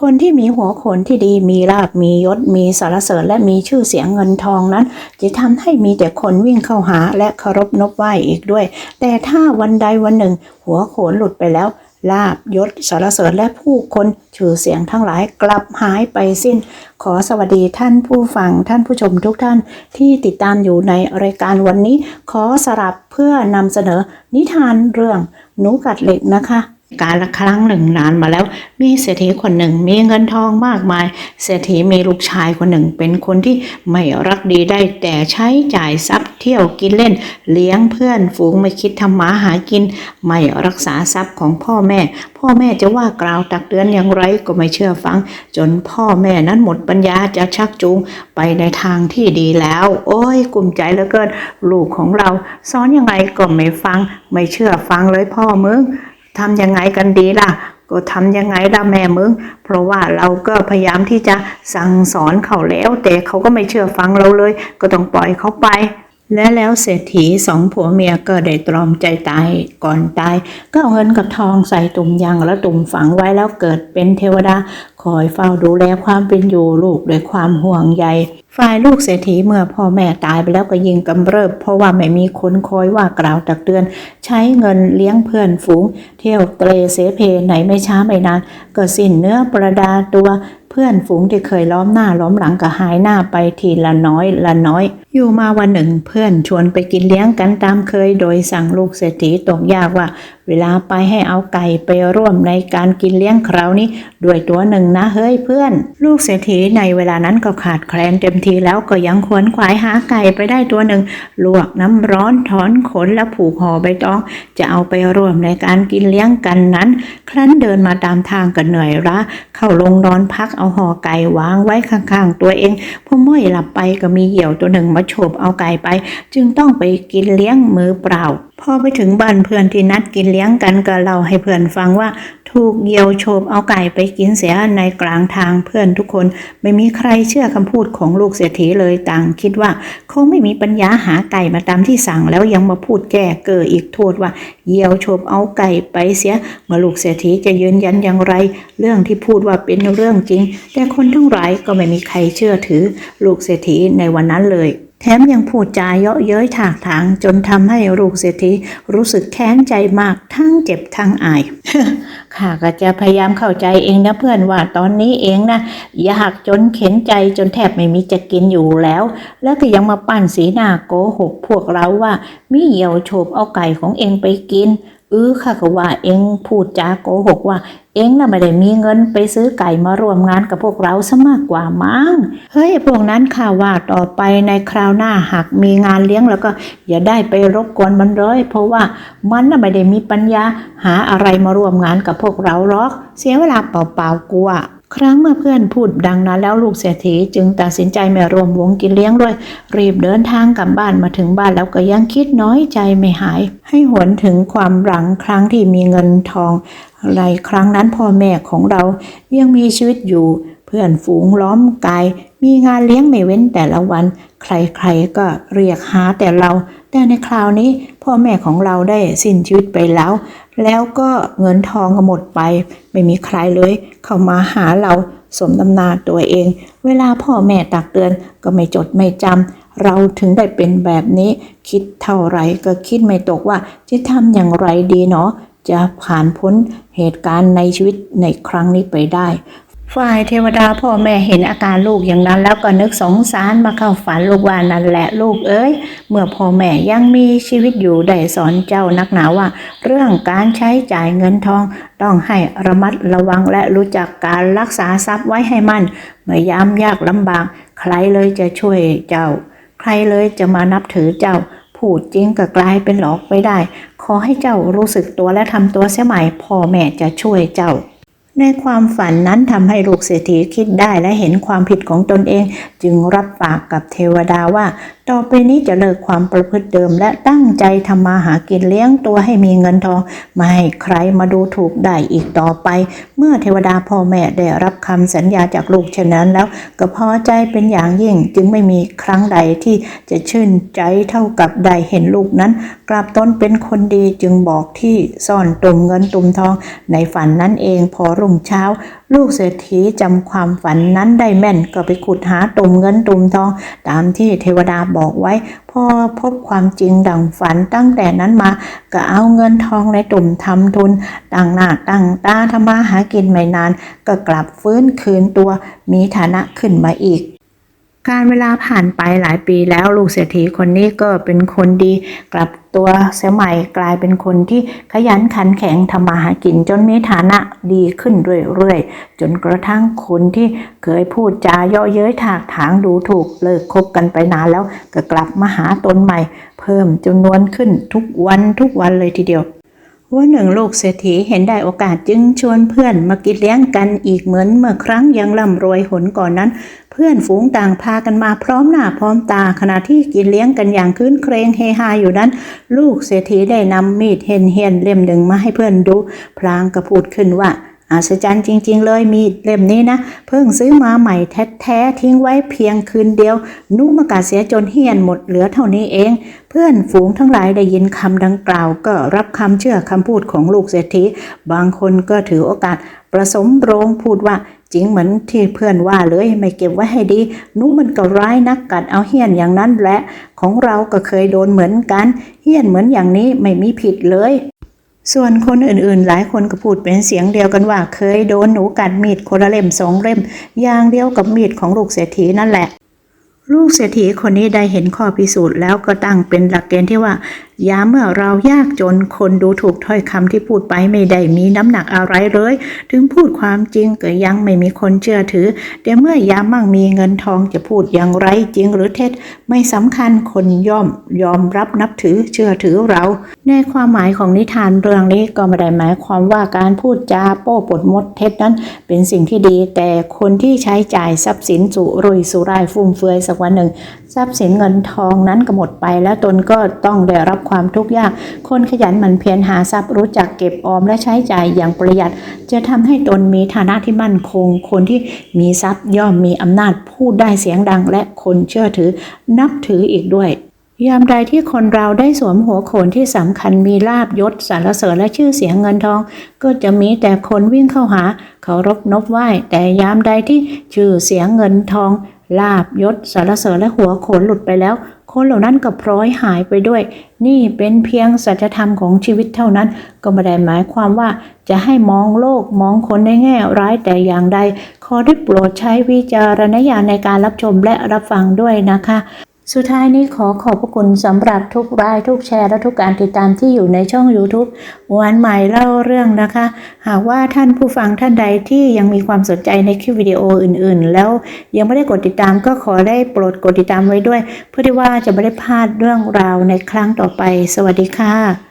คนที่มีหัวโขนที่ดีมีลาบมียศ มีสารเสริญและมีชื่อเสียงเงินทองนั้น จะทำให้มีแต่คนวิ่งเข้าหาและเคารพนบไหว้อีกด้วย แต่ถ้าวันใดวันหนึ่ง หัวโขนหลุดไปแล้ว ลาบยศสารเสริญและผู้คนชื่อเสียงทั้งหลายกลับหายไปสิ้น ขอสวัสดีท่านผู้ฟังท่านผู้ชมทุกท่านที่ติดตามอยู่ในรายการวันนี้ ขอสลับเพื่อนำเสนอนิทานเรื่องหนูกัดเหล็กนะคะ การละครั้งหนึ่งนานมาแล้ว มีเศรษฐีคนหนึ่งมีเงินทองมากมาย เศรษฐีมีลูกชายคนหนึ่ง เป็นคนที่ไม่รักดีได้แต่ใช้จ่ายทรัพย์เที่ยวกินเล่น เลี้ยงเพื่อนฝูงไม่คิดทำมาหากิน ไม่รักษาทรัพย์ของพ่อแม่ พ่อแม่จะว่ากล่าวตักเตือนอย่างไรก็ไม่เชื่อฟัง จนพ่อแม่นั้นหมดปัญญาจะชักจูงไปในทางที่ดีแล้ว โอ้ยกลุ้มใจเหลือเกินลูกของเราสอนยังไงก็ไม่ฟัง ไม่เชื่อฟังเลยพ่อมึง ทำยังไงกันดีล่ะ ก็ทำยังไงล่ะแม่มึง เพราะว่าเราก็พยายามที่จะสั่งสอนเขาแล้ว แต่เขาก็ไม่เชื่อฟังเราเลย ก็ต้องปล่อยเขาไป และแล้วเศรษฐีสองผัวเมียก็ได้ตรอมใจตายก่อนตาย ก็เอาเงินกับทองใส่ตุ่มยางแล้วตุ่มฝังไว้แล้วเกิดเป็นเทวดา คอยเฝ้าดูแลความเป็นอยู่ลูกด้วยความห่วงใยฝ่ายลูกเศรษฐีเมื่อพ่อแม่ตายไปแล้วก็ยิงกำเริบ เพราะว่าไม่มีคนคอยว่ากล่าวตักเตือน ใช้เงินเลี้ยงเพื่อนฝูง เที่ยวเตรเสเพไหนไม่ช้าไม่นาน ก็สิ้นเนื้อประดาตัว พื่อนฝูงที่เคยล้อมหน้าล้อมหลังก็หายหน้าไปทีละน้อยละน้อย อยู่มาวันหนึ่งเพื่อนชวนไปกินเลี้ยงกันตามเคย โดยสั่งลูกเศรษฐีตกยากว่า เวลาไปให้เอาไก่ไปร่วมในการกินเลี้ยงคราวนี้ ด้วยตัวหนึ่งนะเฮ้ยเพื่อน ลูกเศรษฐีในเวลานั้นก็ขาดแคลนเต็มทีแล้วก็ยังขวนขวายหาไก่ไปได้ตัวหนึ่งลวกน้ำร้อนถอนขนและผูกห่อใบตอง จะเอาไปร่วมในการกินเลี้ยงกันนั้น ครั้นเดินมาตามทางก็เหนื่อยล้าเข้าลงนอนพักเอาห่อไก่วางไว้ข้างๆตัวเองพอเมื่อยหลับไปก็มีเหยี่ยวตัวหนึ่งมาโฉบเอาไก่ไป จึงต้องไปกินเลี้ยงมือเปล่า พอไปถึงบ้านเพื่อนที่นัดกินเลี้ยงกันก็เล่าให้เพื่อนฟังว่า ถูกเหยี่ยวโฉบเอาไก่ไปกินเสียในกลางทางเพื่อนทุกคน ไม่มีใครเชื่อคำพูดของลูกเศรษฐีเลยต่างคิดว่าคงไม่มีปัญญาหาไก่มาตามที่สั่งแล้วยังมาพูดแก้เกิดอีกโทษว่าเหยี่ยวโฉบเอาไก่ไปเสีย เมื่อลูกเศรษฐีจะยืนยันอย่างไร เรื่องที่พูดว่าเป็นเรื่องจริง แต่คนทั้งหลายก็ไม่มีใครเชื่อถือ ลูกเศรษฐีในวันนั้นเลย แถมยังพูดจาเยาะเย้ยถากถางจนทำให้ลูกเศรษฐีรู้สึกแค้นใจมากทั้งเจ็บทั้งอายข้าก็จะพยายามเข้าใจเองนะเพื่อนว่าตอนนี้เองนะยากจนเข็นใจจนแทบไม่มีจะกินอยู่แล้ว แล้วก็ยังมาปั้นสีหน้าโกหกพวกเราว่ามีเหี่ยวโฉบเอาไก่ของเองไปกินเออข้าก็ว่าเองพูดจาโกหกว่า เองน่ะไม่ได้มีเงินไปซื้อไก่มาร่วมงานกับพวกเราซะมากกว่ามั้ง เฮ้ยพวกนั้นข่าวว่าต่อไปในคราวหน้าหากมีงานเลี้ยงแล้วก็อย่าได้ไปรบกวนมันเลยเพราะว่ามันน่ะไม่ได้มีปัญญาหาอะไรมาร่วมงานกับพวกเราหรอก เสียเวลาเปล่าๆกลัว ครั้งเมื่อเพื่อนพูดดังนั้นแล้วลูกเศรษฐีจึงตัดสินใจไม่รวมวงกินเลี้ยงด้วย รีบเดินทางกลับบ้านมาถึงบ้านแล้วก็ยังคิดน้อยใจไม่หาย ให้หวนถึงความหลังครั้งที่มีเงินทองในครั้งนั้นพ่อแม่ของเรายังมีชีวิตอยู่ เพื่อนฝูงล้อมกาย มีงานเลี้ยงไม่เว้นแต่ละวัน ใครๆก็เรียกหาแต่เรา แต่ในคราวนี้พ่อแม่ของเราได้สิ้นชีวิตไปแล้ว แล้วก็เงินทองก็หมดไป ไม่มีใครเลย เข้ามาหาเราสมตำนาตัวเอง เวลาพ่อแม่ตักเตือนก็ไม่จดไม่จำเราถึงได้เป็นแบบนี้ คิดเท่าไรก็คิดไม่ตกว่าจะทำอย่างไรดีเนาะจะผ่านพ้นเหตุการณ์ในชีวิตในครั้งนี้ไปได้ ฝ่ายเทวดาพ่อแม่เห็นอาการลูกอย่างนั้น แล้วก็นึกสงสารมาเข้าฝันลูกว่านั่นแหละลูกเอ้ย เมื่อพ่อแม่ยังมีชีวิตอยู่ได้สอนเจ้านักหนาว่า เรื่องการใช้จ่ายเงินทอง ต้องให้ระมัดระวังและรู้จักการรักษาทรัพย์ไว้ให้มั่นเมื่อยามยากลำบาก ใครเลยจะช่วยเจ้า ใครเลยจะมานับถือเจ้าพูดจริงก็กลายเป็นหลอกไปได้ ขอให้เจ้ารู้สึกตัวและทำตัวเสียใหม่พ่อแม่จะช่วยเจ้า ในความฝันนั้นทำให้ลูกเศรษฐีคิดได้และเห็นความผิดของตนเอง จึงรับปากกับเทวดาว่า ต่อไปนี้จะเลิกความประพฤติเดิมและตั้งใจทำมาหากินเลี้ยงตัวให้มีเงินทอง ไม่ให้ใครมาดูถูกได้อีกต่อไป เมื่อเทวดาพ่อแม่ได้รับคำสัญญาจากลูกเช่นนั้นแล้ว ก็พอใจเป็นอย่างยิ่งจึงไม่มีครั้งใดที่จะชื่นใจเท่ากับได้เห็นลูกนั้น กลับต้นเป็นคนดีจึงบอกที่ซ่อนตุ่มเงินตุ่มทองในฝันนั้นเองพอรุ่งเช้าลูกเศรษฐีจำความฝันนั้นได้แม่นก็ไปขุดหาตุ่มเงินตุ่มทอง ตามที่เทวดาบอกไว้ พอพบความจริงดังฝันตั้งแต่นั้นมา ก็เอาเงินทองในตุ่มทำทุนตั้งหน้าตั้งตาทำมาหากินไม่นาน ก็กลับฟื้นคืนตัวมีฐานะขึ้นมาอีก การเวลาผ่านไปหลายปีแล้วลูกเศรษฐีคนนี้ก็เป็นคนดีกลับตัวเสียใหม่กลายเป็นคนที่ขยันขันแข็งทำมาหากินจนมีฐานะดีขึ้นเรื่อยๆจนกระทั่งคนที่เคยพูดจาเยาะเย้ยถากถางดูถูกเลิกคบกันไปนานแล้วก็กลับมาหาตนใหม่ เพิ่มจำนวนขึ้นทุกวันทุกวันเลยทีเดียว ว่าหนึ่งลูกเศรษฐีเห็นได้โอกาสจึงชวนเพื่อนมากินเลี้ยงกันอีกเหมือนเมื่อครั้งยังร่ำรวยหนก่อนนั้น เพื่อนฝูงต่างพากันมาพร้อมหน้าพร้อมตาขณะที่กินเลี้ยงกันอย่างคืนเครงเฮฮาอยู่นั้น ลูกเศรษฐีได้นำมีดเห็นเฮียนเล่มหนึ่งมาให้เพื่อนดู พลางกระพูดขึ้นว่า อัศจรรย์จริง ๆ เลยมีเล่มนี้นะ เพิ่งซื้อมาใหม่แท้ๆทิ้งไว้เพียงคืนเดียว นุ่มากาเสียจนเฮียนหมดเหลือเท่านี้เอง เพื่อนฝูงทั้งหลายได้ยินคำดังกล่าว ก็รับคำเชื่อคำพูดของลูกเศรษฐีบางคนก็ถือโอกาสประสมโรงพูดว่าจริงเหมือนที่เพื่อนว่าเลยไม่เก็บไว้ให้ดี นุมันก็ร้ายนักกัดเอาเฮี้ยนอย่างนั้นแหละ ของเราก็เคยโดนเหมือนกัน เฮี้ยนเหมือนอย่างนี้ไม่มีผิดเลย ส่วนคนอื่นๆ หลายคนก็พูดเป็นเสียงเดียวกันว่า เคยโดนหนูกัดมีดคนละเล่มสองเล่มอย่างเดียวกับมีดของลูกเศรษฐีนั่นแหละ ลูกเศรษฐีคนนี้ได้เห็นข้อพิสูจน์แล้วก็ตั้งเป็นหลักเกณฑ์ที่ว่ายามเมื่อเรายากจนคนดูถูกถ้อยคำที่พูดไปไม่ได้มีน้ำหนักอะไรเลย ถึงพูดความจริงก็ยังไม่มีคนเชื่อถือ แต่เมื่อยามมั่งมีเงินทองจะพูดอย่างไรจริงหรือเท็จ ไม่สำคัญคนย่อมยอมรับนับถือเชื่อถือเรา ในความหมายของนิทานเรื่องนี้ก็ไม่ได้หมายความว่าการพูดจาโป้ปดมดเท็จนั้น เป็นสิ่งที่ดี แต่คนที่ใช้จ่ายทรัพย์สินสุรุ่ยสุร่ายฟุ่มเฟือยสักวันหนึ่ง ทรัพย์สินเงินทองนั้นก็หมดไปแล้วตนก็ต้องได้รับความทุกข์ยาก คนขยันหมั่นเพียรหาทรัพย์รู้จักเก็บออมและใช้จ่ายอย่างประหยัด จะทำให้ตนมีฐานะที่มั่นคง คนที่มีทรัพย์ย่อมมีอำนาจพูดได้เสียงดัง และคนเชื่อถือนับถืออีกด้วยยามใดที่คนเราได้สวมหัวโขนที่สำคัญมีลาบยศสรรเสริญและชื่อเสียงเงินทอง ก็จะมีแต่คนวิ่งเข้าหาเคารพนบไหว้ แต่ยามใดที่ชื่อเสียงเงินทอง ลาบยศสรรเสริญและหัวโขนหลุดไปแล้ว คนเหล่านั้นก็พร้อยหายไปด้วย นี่เป็นเพียงสัจธรรมของชีวิตเท่านั้น ก็ไม่ได้หมายความว่าจะให้มองโลกมองคนในแง่ร้ายแต่อย่างใด ขอได้โปรดใช้วิจารณญาณในการรับชมและรับฟังด้วยนะคะ สุดท้ายนี้ขอขอบพระคุณสำหรับทุกรายทุกแชร์และทุกการติดตามที่อยู่ในช่อง YouTube วันใหม่เล่าเรื่องนะคะ หากว่าท่านผู้ฟังท่านใดที่ยังมีความสนใจในคลิปวิดีโออื่นๆ แล้วยังไม่ได้กดติดตามก็ขอได้โปรดกดติดตามไว้ด้วย เพื่อที่ว่าจะไม่ได้พลาดเรื่องราวในครั้งต่อไป สวัสดีค่ะ